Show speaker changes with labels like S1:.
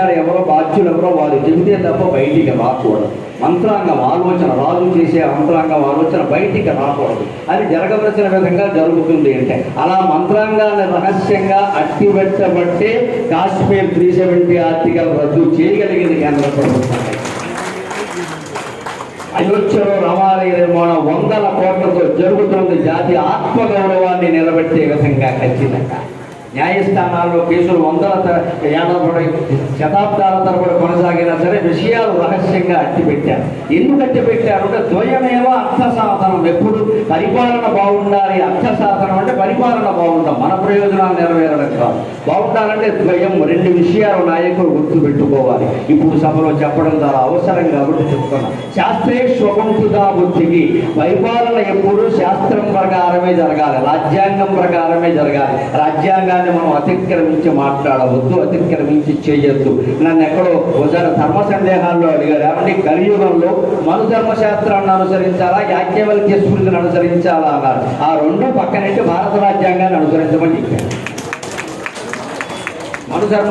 S1: అధికారి ఎవరో బాధ్యులు ఎవరో వారు చెబితే తప్ప బయటికి రాకూడదు. మంత్రాంగం ఆలోచన రాజు చేసే మంత్రాంగం ఆలోచన బయటికి రాకూడదు. అది జరగవలసిన విధంగా జరుగుతుంది అంటే అలా మంత్రాంగాన్ని రహస్యంగా అట్టిపెట్టబట్టే కాశ్మీర్ త్రీ సెవెంటీ ఆర్టికల్ రద్దు చేయగలిగింది కేంద్ర ప్రభుత్వం. అయోధ్యలో రవాణా నిర్మాణం వందల కోట్లతో జరుగుతుంది. జాతి ఆత్మగౌరవాన్ని నిలబెట్టే విధంగా ఖచ్చితంగా. న్యాయస్థానాల్లో కేసులు వందల త- ఏళ్ళ శతాబ్దాల తరబడి కొనసాగిన విషయాలు రహస్యంగా అట్టిపెట్టారు. ఎందుకు అట్టిపెట్టారు అంటే ద్వయమేవ అర్థ సాధనం ఎప్పుడు? పరిపాలన బాగుండాలి. అర్థ సాధనం అంటే పరిపాలన బాగుంటాం మన ప్రయోజనాలు నెరవేరడం కాదు. బాగుండాలంటే ద్వయం రెండు విషయాలు నాయకులు గుర్తుపెట్టుకోవాలి. ఇప్పుడు సభలో చెప్పడం చాలా అవసరం కాబట్టి చెప్తున్నాం. శాస్త్రే స్వగంతుదా బుద్ధికి పరిపాలన ఎప్పుడు? శాస్త్రం ప్రకారమే జరగాలి. రాజ్యాంగం ప్రకారమే జరగాలి. రాజ్యాంగాన్ని మనం అతిక్రమించి మాట్లాడవద్దు అతిక్రమించి చేయొద్దు. నన్ను ఎక్కడో ఒకసారి ధర్మ సందేహాల్లో అడిగారు ఏమంటే కలియుగంలో మను ధర్మశాస్త్రాన్ని అనుసరించాలా యాజ్ఞవల్క్య స్మృతిని అనుసరించాలా అన్నారు ఆ రెండు పక్కనంటే భారత రాజ్యాంగాన్ని అనుసరించమని చెప్పారు మను ధర్మ